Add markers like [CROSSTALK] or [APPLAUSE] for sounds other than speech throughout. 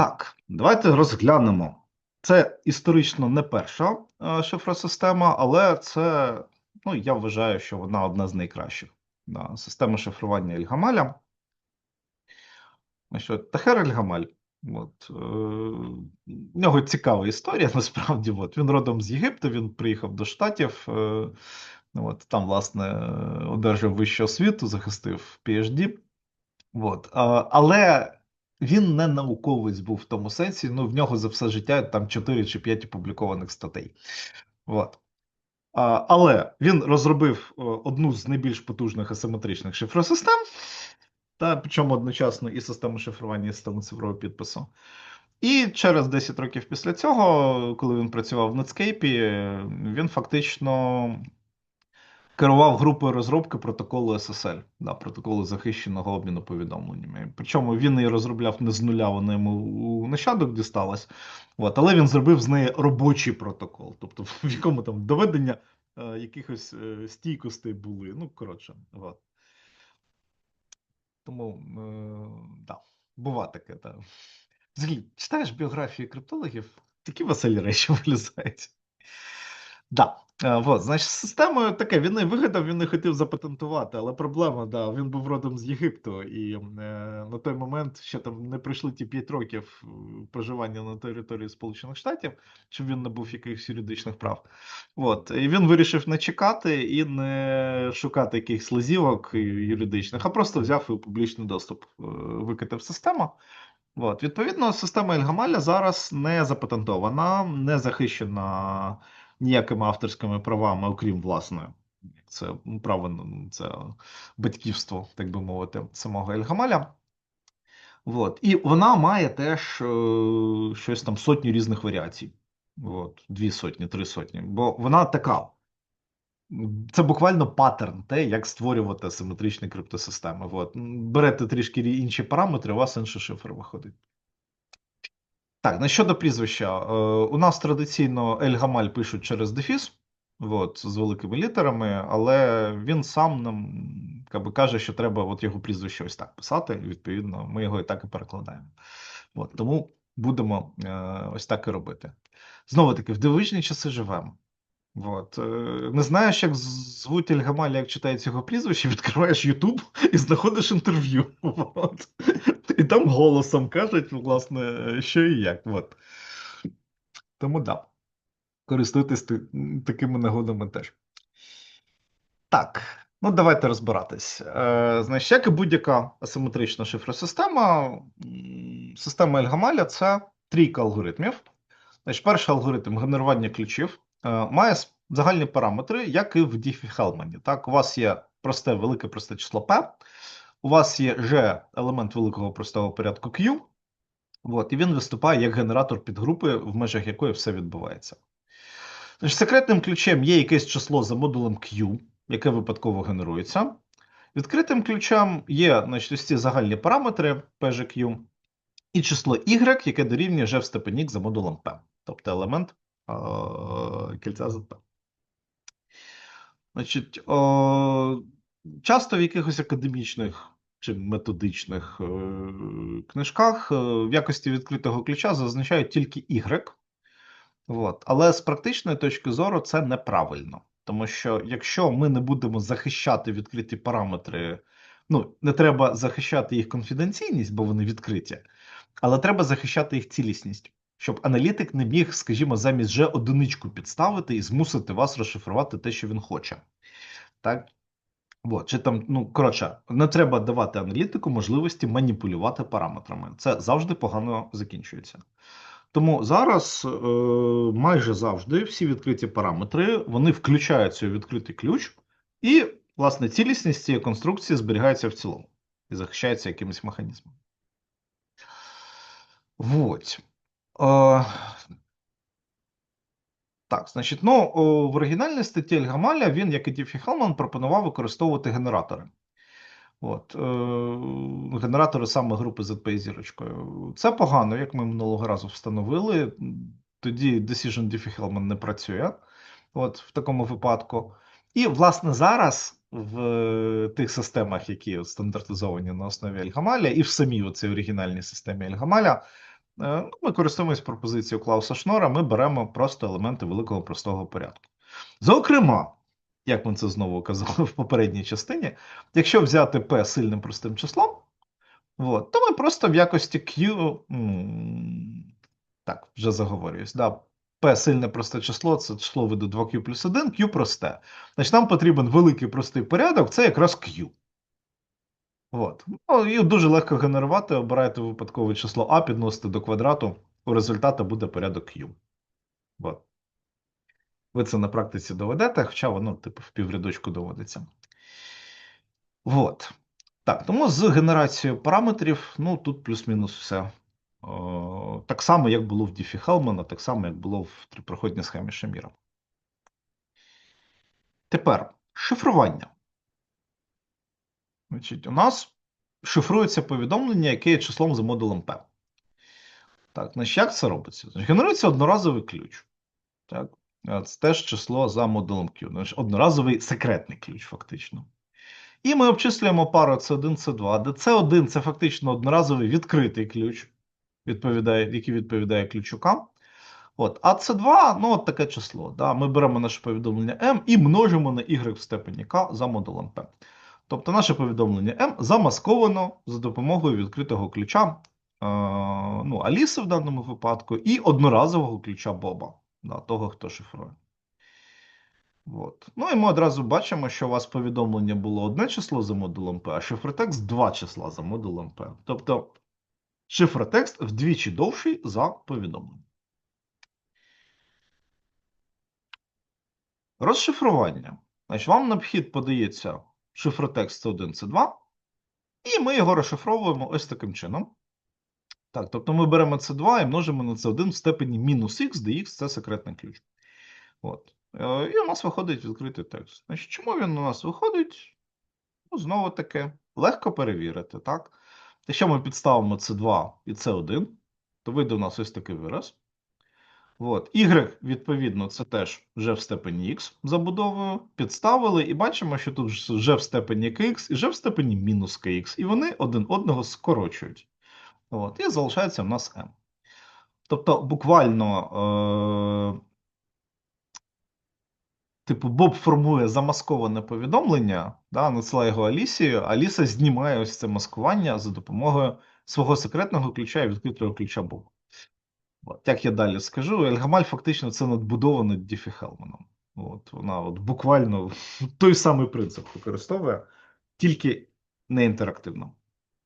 Так, давайте розглянемо. Це історично не перша е, шифросистема, але це, ну, я вважаю, що вона одна з найкращих. Да. Система шифрування Ельгамаля. Значить, Тахер Ельгамаль. От, е, в нього цікава історія, [LAUGHS] насправді. От, він родом з Єгипту, він приїхав до Штатів. Е, от, там, власне, одержав вищу освіту, захистив PhD. От, а, але він не науковець був в тому сенсі, ну в нього за все життя там 4 чи 5 опублікованих статей. От. А, але він розробив одну з найбільш потужних асиметричних шифросистем, та причому одночасно і систему шифрування, і систему цифрового підпису. І через 10 років після цього, коли він працював в Netscape, він фактично керував групою розробки протоколу SSL, да, протоколу захищеного обміну повідомленнями. Причому він її розробляв не з нуля, вона йому у нащадок дісталась. От, але він зробив з неї робочий протокол, тобто [LAUGHS] в якому там доведення е, якихось е, стійкостей були. Ну, коротше, от. Тому, е, да, бува таке. Да. Взагалі, читаєш біографії криптологів, такі веселі речі вилізають. Да. Вот, значить, системою таке, він не вигадав, він не хотів запатентувати, але проблема, да, він був родом з Єгипту, і е, на той момент ще там не пройшли ті 5 років е, проживання на території Сполучених Штатів, щоб він не був якихось юридичних прав. От, і він вирішив не чекати і не шукати якихось лазівок юридичних, а просто взяв і публічний доступ е, викатив систему. От, відповідно, система Ельгамаля зараз не запатентована, не захищена ніякими авторськими правами, окрім власне, це право це батьківство, так би мовити, самого Ельгамаля. От. І вона має теж е, щось там сотні різних варіацій. От, Дві сотні, три сотні. Бо вона така. Це буквально паттерн, те, як створювати асиметричні криптосистеми. От. Берете трішки інші параметри, у вас інший шифр виходить. Так, на щодо прізвища, е, у нас традиційно Ель-Гамаль пишуть через дефіс, от, з великими літерами, але він сам нам каже, що треба от його прізвище ось так писати. і, Відповідно, ми його і так і перекладаємо. От, Тому будемо е, ось так і робити. Знову таки, в дивовижні часи живемо. От. Е, не знаєш, як звуть Ельгамаля, як читається його прізвище, [LAUGHS] відкриваєш Ютуб і знаходиш інтерв'ю. [LAUGHS] От. І там голосом кажуть, власне, що і як. От. Тому да. Користуйтесь такими нагодами теж. Так, ну давайте розбиратись. Е, Значить, як і будь-яка асиметрична шифросистема, система Ельгамаля це трійка алгоритмів. Значить, Перший алгоритм генерування ключів має загальні параметри, як і в Діфі-Хелмані. Так, у вас є просте, велике просте число P. У вас є G елемент великого простого порядку Q, от, і він виступає як генератор підгрупи, в межах якої все відбувається. Значить, Секретним ключем є якесь число за модулем Q, яке випадково генерується. Відкритим ключем є значить, ось ці загальні параметри PGQ, і число Y, яке дорівнює G в степені за модулем P, тобто елемент е кільця ZP. Значить, о, Часто в якихось академічних чи методичних е, книжках е, в якості відкритого ключа зазначають тільки Y. От. Але з практичної точки зору це неправильно. Тому що якщо ми не будемо захищати відкриті параметри, ну, не треба захищати їх конфіденційність, бо вони відкриті, але треба захищати їх цілісність, щоб аналітик не міг, скажімо, замість G одиничку підставити і змусити вас розшифрувати те, що він хоче. Так? От, чи там, ну коротше, не треба давати аналітику можливості маніпулювати параметрами. Це завжди погано закінчується. Тому зараз е, майже завжди всі відкриті параметри вони включаються у відкритий ключ, і, власне, цілісність цієї конструкції зберігається в цілому і захищається якимось механізмом. Вот. Е, так, значить, ну в оригінальній статті Ельгамаля він, як і Діфі Хелман, пропонував використовувати генератори. От, е, Генератори саме групи ZP зірочкою. Це погано, як ми минулого разу встановили. Тоді Decision Diffie Hellman не працює от, в такому випадку. І, власне, зараз в тих системах, які стандартизовані на основі Ельгамаля, і в самій оцій оригінальній системі Ельгамаля, ми користуємось пропозицією Клауса Шнора, ми беремо просто елементи великого простого порядку. Зокрема, як ми це знову казали в попередній частині, якщо взяти P сильним простим числом, от, то ми просто в якості Q. Так, вже заговорююсь. Да, P сильне просте число це число виду 2Q плюс 1, Q просте. Значить, нам потрібен великий простий порядок, це якраз Q. От. Ну, і дуже легко генерувати, обираєте випадкове число А, підносите до квадрату, у результаті буде порядок Q. От. Ви це на практиці доведете, хоча воно, типу, в піврядочку доводиться. От. Так, тому з генерацією параметрів, ну, тут плюс-мінус все. О, так само, як було в Діфі Хелмана, так само, як було в трипроходній схемі Шаміра. Тепер шифрування. Значить, У нас шифрується повідомлення, яке є числом за модулем P. Так, значить, як це робиться? Генерується одноразовий ключ. Так, Це теж число за модулем Q. Значить, Одноразовий секретний ключ, фактично. І ми обчислюємо пару C1, C2, де C1 це фактично одноразовий відкритий ключ, відповідає, який відповідає ключу K. От, А С2, ну от таке число. Да? Ми беремо наше повідомлення M і множимо на y в степені K за модулем P. Тобто наше повідомлення M замасковано за допомогою відкритого ключа е, ну, Аліси в даному випадку, і одноразового ключа Боба, да, того, хто шифрує. От. Ну і ми одразу бачимо, що у вас повідомлення було одне число за модулем P, а шифротекст два числа за модулем P. Тобто шифротекст вдвічі довший за повідомлення. Розшифрування. Значить, Вам на вхід подається шифротекст C1, C2, і ми його розшифровуємо ось таким чином. Так, тобто ми беремо C2 і множимо на C1 в степені мінус Х, де Х це секретний ключ. От. Е, і у нас виходить відкритий текст. Значить, Чому він у нас виходить? Ну, Знову таки, легко перевірити. так? Якщо ми підставимо C2 і C1, то вийде у нас ось такий вираз. От. Y, відповідно, це теж вже в степені Х забудовою. Підставили, і бачимо, що тут вже в степені kx і вже в степені мінус kx, і вони один одного скорочують. От. І залишається в нас m. Тобто, буквально. Е Типу, Боб формує замасковане повідомлення, да, надсилає його Алісі, Аліса знімає ось це маскування за допомогою свого секретного ключа і відкритого ключа Боба. От, Як я далі скажу, Ельгамаль фактично це надбудовано Діфі Хелманом. От, Вона от буквально [LAUGHS] той самий принцип використовує, тільки не інтерактивно.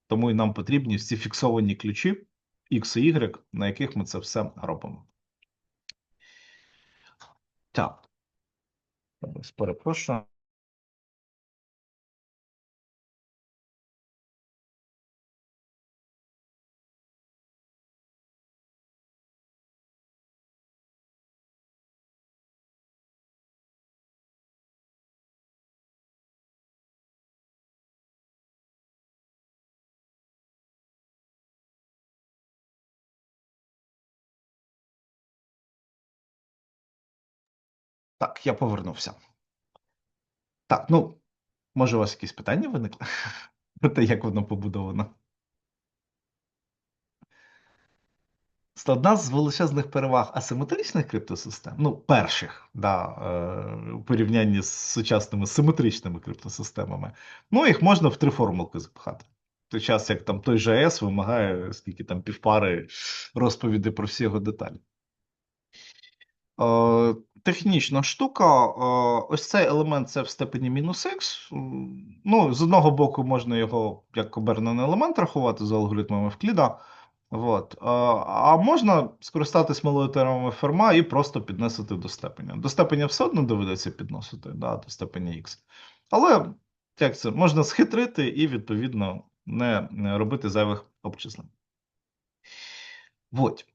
Тому і нам потрібні ці фіксовані ключі X і Y, на яких ми це все робимо. Так. Перепрошую. Так, я повернувся. Так, ну, може, у вас якісь питання виникли? [LAUGHS] Про те, як воно побудовано? Одна з величезних переваг асиметричних криптосистем, ну, перших, да, е, у порівнянні з сучасними симетричними криптосистемами. Ну, їх можна в три формулки запхати. В той час, як там той же АЕС вимагає скільки там півпари розповіді про всі його деталі. Е, технічна штука. Ось цей елемент це в степені мінус х. Ну, з одного боку, можна його як обернений елемент рахувати за алгоритмами Вкліда. От. А можна скористатись малою теоремами Ферма і просто піднесити до степеня. До степеня все одно доведеться підносити, да, до степеня х. Але як це, можна схитрити і, відповідно, не робити зайвих обчислень. Вот.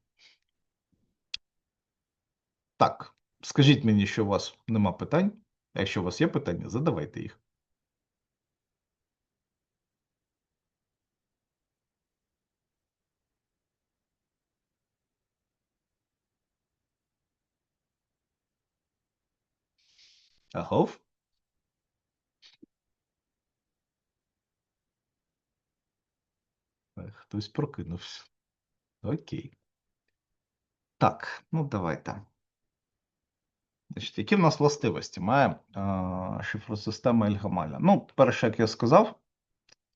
Так, скажіть мені, що у вас нема питань. А Якщо у вас є питання, задавайте їх. Агов? Хтось прокинувся. Окей. Так, ну давайте. Значить, які в нас властивості має е, шифросистема Ельгамаля? Ну, перше, як я сказав,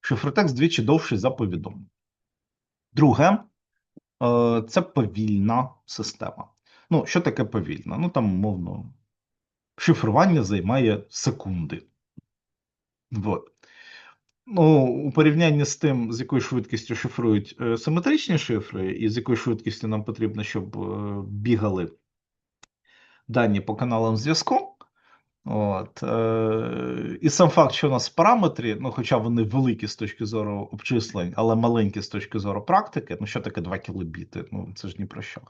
шифротекст двічі довший за повідомлення. Друге, е, це повільна система. Ну, що таке повільна? Ну, там, умовно, шифрування займає секунди. Вот. Ну, у порівнянні з тим, з якою швидкістю шифрують е, симетричні шифри, і з якою швидкістю нам потрібно, щоб е, бігали дані по каналам зв'язку. От, е, І сам факт, що у нас параметри, ну, хоча вони великі з точки зору обчислень, але маленькі з точки зору практики, ну що таке 2 кілобіти? Ну, це ж ні про що.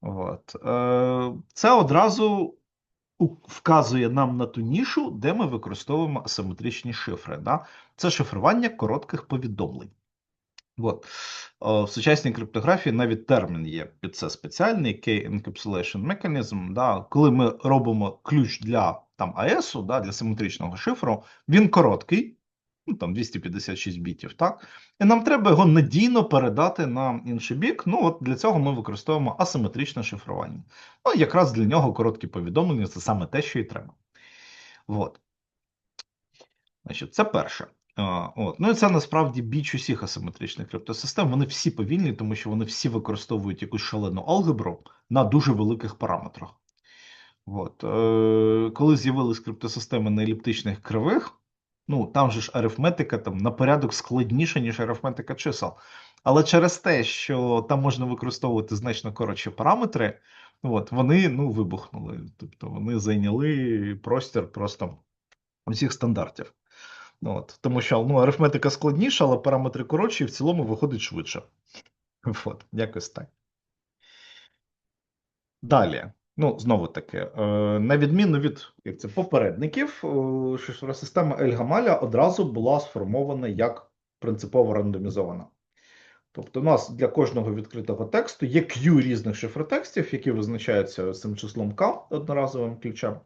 От, е, Це одразу вказує нам на ту нішу, де ми використовуємо асиметричні шифри. Да? Це шифрування коротких повідомлень. От. В сучасній криптографії навіть термін є під це спеціальний Key Encapsulation Mechanism. Да? Коли ми робимо ключ для там, АЕСу, да, для симетричного шифру, він короткий, ну, там 256 бітів, так? І нам треба його надійно передати на інший бік. Ну, от для цього ми використовуємо асиметричне шифрування. Ну, якраз для нього короткі повідомлення це саме те, що і треба. От. Значить, це перше. От. Ну і це насправді біч усіх асиметричних криптосистем. Вони всі повільні, тому що вони всі використовують якусь шалену алгебру на дуже великих параметрах. От. Е, коли з'явились криптосистеми на еліптичних кривих, ну там же ж арифметика там, на порядок складніша, ніж арифметика чисел. Але через те, що там можна використовувати значно коротші параметри, от, вони ну, вибухнули. Тобто вони зайняли простір просто усіх стандартів. Ну, От, Тому що ну, арифметика складніша, але параметри коротші, і в цілому виходить швидше. [LAUGHS] От, якось так. Далі. Ну, знову таки, е, на відміну від як це, попередників, е, шифросистема Ельгамаля одразу була сформована як принципово рандомізована. Тобто, у нас для кожного відкритого тексту є Q різних шифротекстів, які визначаються цим числом K одноразовим ключем.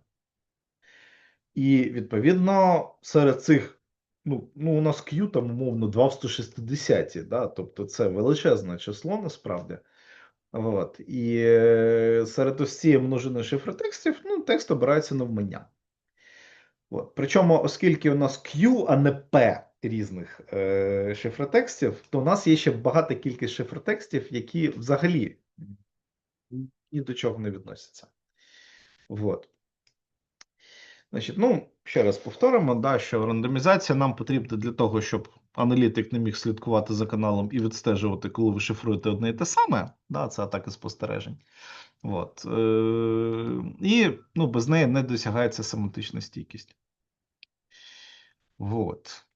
І відповідно серед цих, ну, ну у нас Q там, умовно, 2 в 160, да? тобто це величезне число насправді. От. І е, серед ось цієї множини шифротекстів, ну, текст обирається навмання. От. Причому, оскільки у нас Q, а не P різних е, шифротекстів, то у нас є ще багата кількість шифротекстів, які взагалі ні до чого не відносяться. От. Значить, ну, ще раз повторимо, да, що рандомізація нам потрібна для того, щоб аналітик не міг слідкувати за каналом і відстежувати, коли ви шифруєте одне і те саме. Да, Це атаки спостережень. От. Е, І ну, без неї не досягається семантична стійкість. От.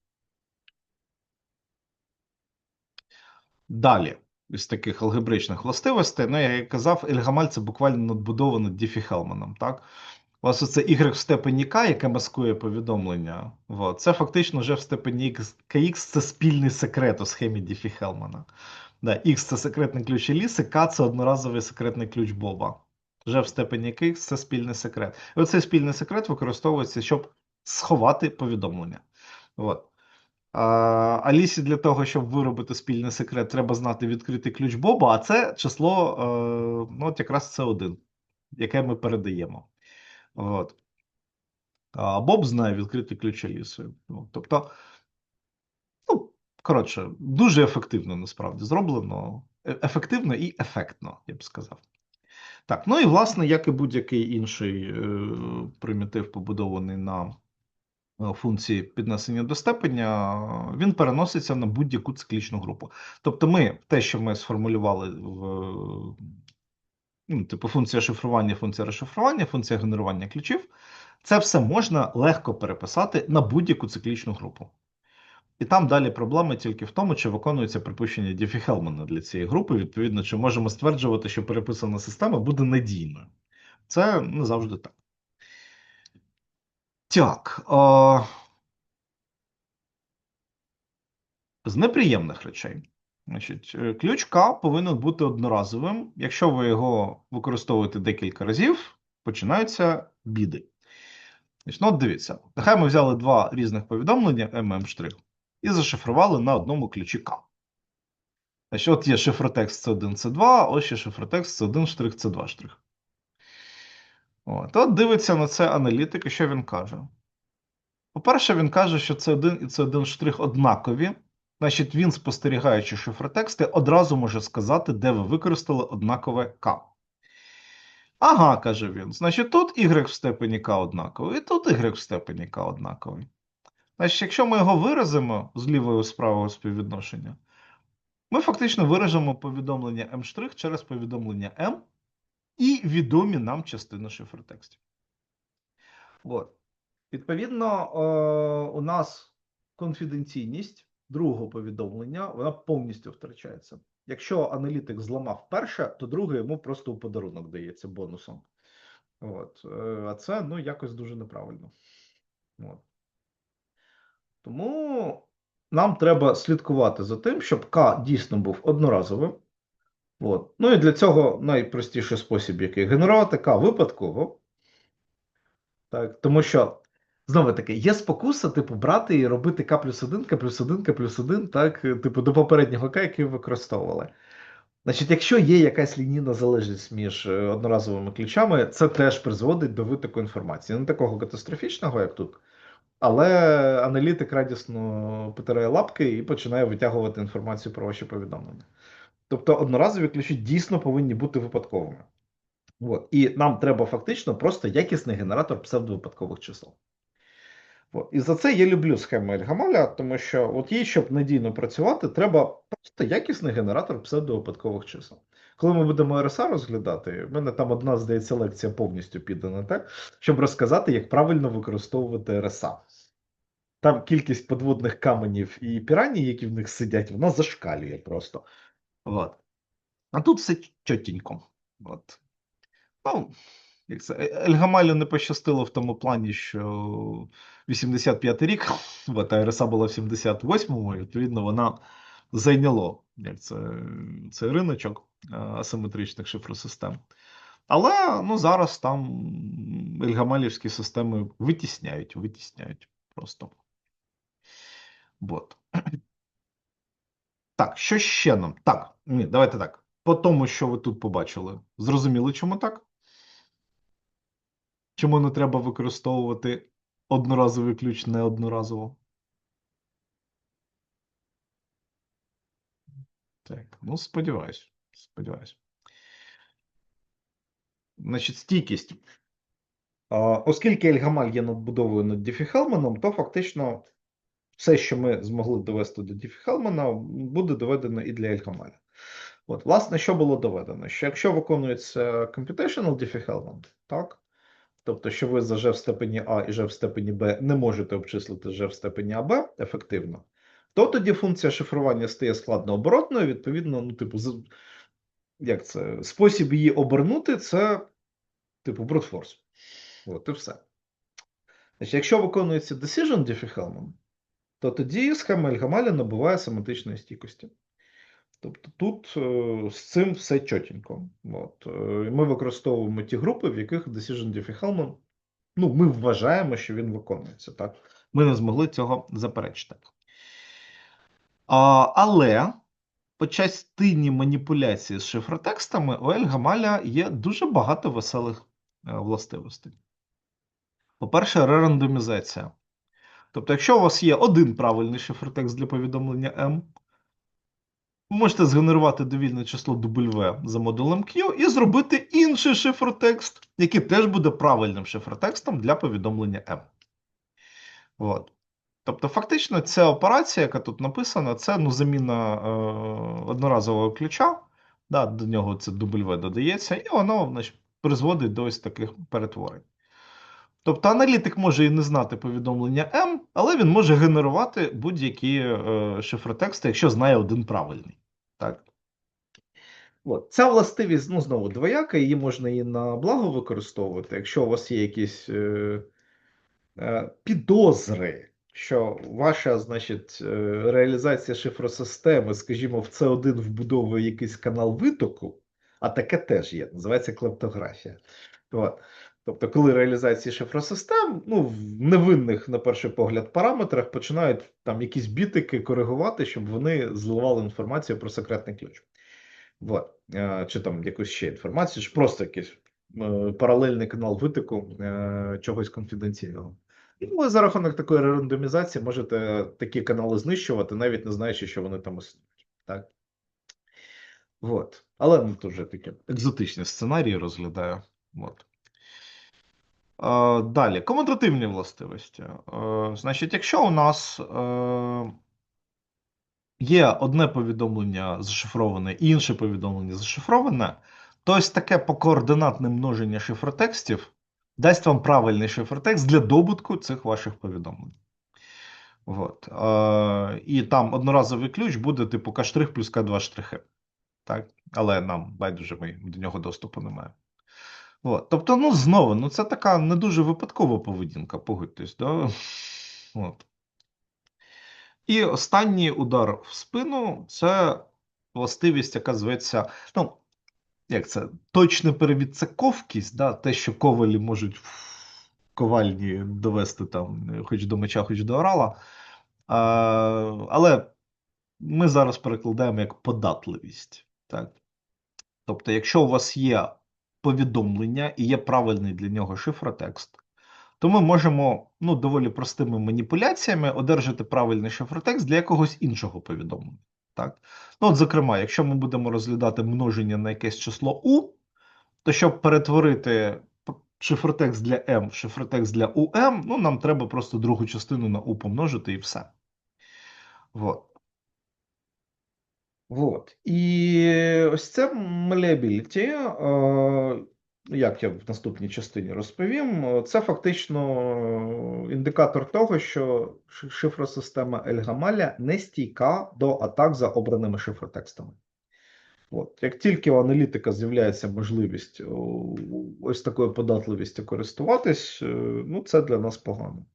Далі, із таких алгебричних властивостей, ну, як я казав, Ельгамаль це буквально надбудовано Діфі Хелманом. Так? У вас оце y в степені k, яке маскує повідомлення. От. Це фактично вже в степені kx це спільний секрет у схемі Діфі Хелмана. Да, X це секретний ключ Еліси, K це одноразовий секретний ключ Боба. Вже в степені kx це спільний секрет. І оцей спільний секрет використовується, щоб сховати повідомлення. От. А, Алісі для того, щоб виробити спільний секрет, треба знати відкритий ключ Боба, а це число, е, ну, от якраз це один, яке ми передаємо. От. А Боб знає відкритий ключ Аліси. Ну, тобто, ну, коротше, дуже ефективно насправді зроблено. Е- Ефективно і ефектно, я б сказав. Так, ну і власне, як і будь-який інший е, примітив, побудований на е, функції піднесення до степеня, він переноситься на будь-яку циклічну групу. Тобто, ми те, що ми сформулювали в ну, типу функція шифрування, функція розшифрування, функція генерування ключів, це все можна легко переписати на будь-яку циклічну групу. І там далі проблема тільки в тому, чи виконується припущення Діфі Хелмана для цієї групи. Відповідно, чи можемо стверджувати, що переписана система буде надійною. Це не завжди так. Так. О... З неприємних речей. Значить, е, ключ К повинен бути одноразовим. Якщо ви його використовуєте декілька разів, починаються біди. Значить, ну, от дивіться, нехай ми взяли два різних повідомлення MM' і зашифрували на одному ключі К. Значить, от є шифротекст C1, C2, ось є шифротекст C1 штрих, C2 штрих. От, от дивиться на це аналітик, і що він каже? По-перше, він каже, що C1 і C1 штрих однакові. Значить, він, спостерігаючи шифротексти, одразу може сказати, де ви використали однакове К. Ага, каже він. Значить, тут y в степені k однаковий, і тут y в степені k однаковий. Значить, якщо ми його виразимо з лівого з правого співвідношення, ми фактично виражемо повідомлення m' через повідомлення m і відомі нам частини шифротекстів. От. Відповідно, е, у нас конфіденційність другого повідомлення вона повністю втрачається. Якщо аналітик зламав перше, то друге йому просто у подарунок дається бонусом. От. Е, а це ну, якось дуже неправильно. От. Тому нам треба слідкувати за тим, щоб К дійсно був одноразовим. От. Ну і для цього найпростіший спосіб, який генерувати К випадково. Так, Тому що, знову таки, є спокуса, типу, брати і робити К плюс 1, К плюс 1, К плюс 1, так, типу, до попереднього К, який ви використовували. Значить, якщо є якась лінійна залежність між е, одноразовими ключами, це теж призводить до витоку інформації. Не такого катастрофічного, як тут. Але аналітик радісно потирає лапки і починає витягувати інформацію про ваші повідомлення. Тобто одноразові ключі дійсно повинні бути випадковими. От. І нам треба фактично просто якісний генератор псевдовипадкових чисел. І за це я люблю схему Ельгамаля, тому що от їй, щоб надійно працювати, треба просто якісний генератор псевдовипадкових чисел. Коли ми будемо РСА розглядати, в мене там одна, здається, лекція повністю піде на те, щоб розказати, як правильно використовувати РСА. Там кількість подводних каменів і піраній, які в них сидять, вона зашкалює просто. От. А тут все чотенько. От. Ну, як це, Ельгамалю не пощастило в тому плані, що 85 й рік, [LAUGHS] от, а РСА була в 78-му, і відповідно вона зайняло як це, цей риночок асиметричних шифросистем. Але ну, зараз там ельгамалівські системи витісняють, витісняють просто. От. [CLEARS THROAT] Так, що ще нам? Так, ні, давайте так. По тому, що ви тут побачили, зрозуміли, чому так? Чому не треба використовувати одноразовий ключ неодноразово? Так, ну сподіваюсь. Сподіваюсь. Значить, стійкість. Оскільки Ельгамаль є надбудовою над Діфі-Хелманом, то фактично все, що ми змогли довести до Діфі-Хелмана, буде доведено і для Ельгамаля. От, власне, що було доведено? Що якщо виконується computational Diffie-Hellman, так? Тобто, що ви за G в степені А і G в степені Б не можете обчислити G в степені АБ ефективно, то тоді функція шифрування стає складнооборотною, відповідно, ну, типу, як це? Спосіб її обернути це, типу, брутфорс. От і все. Значить, Якщо виконується decision Diffie-Hellman, то тоді схема Ельгамаля набуває семантичної стійкості. Тобто тут е, з цим все чотенько. От. Е, ми використовуємо ті групи, в яких Decision Diffie-Hellman, ну, ми вважаємо, що він виконується. Так? Ми не змогли цього заперечити. А, Але по частині маніпуляції з шифротекстами у Ель-Гамаля є дуже багато веселих е, властивостей. По-перше, рерандомізація. Тобто, якщо у вас є один правильний шифротекст для повідомлення ви можете згенерувати довільне число W за модулем Q і зробити інший шифротекст, який теж буде правильним шифротекстом для повідомлення M. От. Тобто, фактично, ця операція, яка тут написана, це ну, заміна е, одноразового ключа. Да, До нього це W додається, і воно значить, призводить до ось таких перетворень. Тобто аналітик може і не знати повідомлення M, але він може генерувати будь-які е, шифротексти, якщо знає один правильний. Так. От. Ця властивість, ну, знову двояка, її можна і на благо використовувати, якщо у вас є якісь е, е, підозри, що ваша значить, е, реалізація шифросистеми, скажімо, в C1 вбудовує якийсь канал витоку, а таке теж є, називається клептографія. От Тобто, коли реалізації шифросистем, ну, в невинних, на перший погляд, параметрах починають там якісь бітики коригувати, щоб вони зливали інформацію про секретний ключ. Вот. Е, Чи там якусь ще інформацію, чи просто якийсь е, паралельний канал витоку е, чогось конфіденційного. І ви за рахунок такої рандомізації можете такі канали знищувати, навіть не знаючи, що вони там існують. Так? Вот. Але ну, то вже таке екзотичні сценарії розглядаю. От. Е, Далі, комутативні властивості. Е, Значить, якщо у нас е, є одне повідомлення зашифроване і інше повідомлення зашифроване, то ось таке покоординатне множення шифротекстів дасть вам правильний шифротекст для добутку цих ваших повідомлень. От. І там одноразовий ключ буде типу К штрих плюс К2 штрихи. Так? Але нам байдуже ми до нього доступу не маємо. От. Тобто, ну, знову, ну, це така не дуже випадкова поведінка, погодьтесь. Да? От. І останній удар в спину це властивість, яка зветься. Ну, як це? Точний перевід да? те, що ковалі можуть в ковальні довести там, хоч до меча, хоч до орала. А, але ми зараз перекладаємо як податливість. Так? Тобто, якщо у вас є повідомлення і є правильний для нього шифротекст, то ми можемо ну, доволі простими маніпуляціями одержати правильний шифротекст для якогось іншого повідомлення. Так? Ну, от, зокрема, якщо ми будемо розглядати множення на якесь число U, то щоб перетворити шифротекст для M в шифротекст для UM, ну, нам треба просто другу частину на U помножити і все. Вот. Вот. І ось це malleability, е, як я в наступній частині розповім, е, це фактично е, індикатор того, що шифросистема Ельгамаля не стійка до атак за обраними шифротекстами. От. Як тільки у аналітика з'являється можливість ось такою податливістю користуватись, е, ну це для нас погано.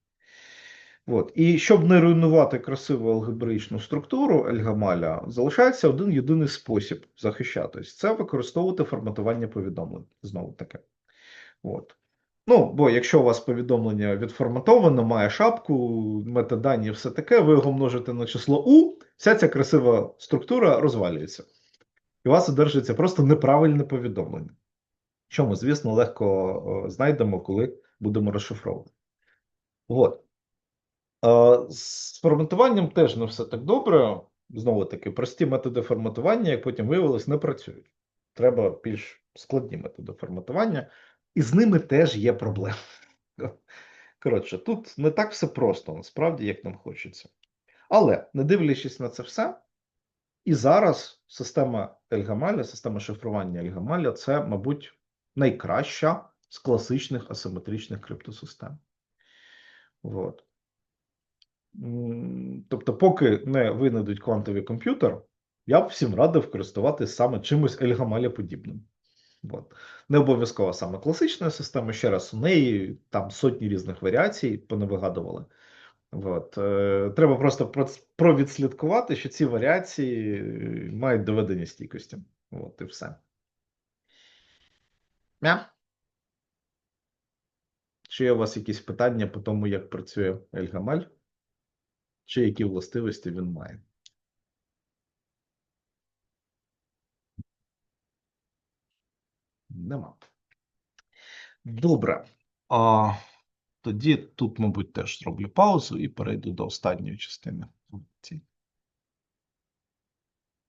От. І щоб не руйнувати красиву алгебраїчну структуру Ельгамаля, залишається один єдиний спосіб захищатись це використовувати форматування повідомлень. Знову таки. От. Ну, бо якщо у вас повідомлення відформатовано, має шапку, метадані все таке, ви його множите на число U, вся ця красива структура розвалюється. І у вас одержується просто неправильне повідомлення. Що ми, звісно, легко знайдемо, коли будемо розшифровувати. От. З форматуванням теж не все так добре. Знову таки, прості методи форматування, як потім виявилось, не працюють. Треба більш складні методи форматування, і з ними теж є проблеми. [LAUGHS] Коротше, тут не так все просто, насправді, як нам хочеться. Але, не дивлячись на це все, і зараз система Ельгамаля, система шифрування Ельгамаля це, мабуть, найкраща з класичних асиметричних криптосистем. От. Тобто, поки не винайдуть квантовий комп'ютер, я б всім радив користуватися саме чимось Ельгамаля подібним. От. Не обов'язково саме класична система, ще раз, у неї там сотні різних варіацій понавигадували. От. Е, Треба просто провідслідкувати, що ці варіації е, мають доведення стійкості. От і все. Мя? Чи є у вас якісь питання по тому, як працює Ельгамаль? Чи які властивості він має? Нема. Добре. А, тоді тут, мабуть, теж зроблю паузу і перейду до останньої частини.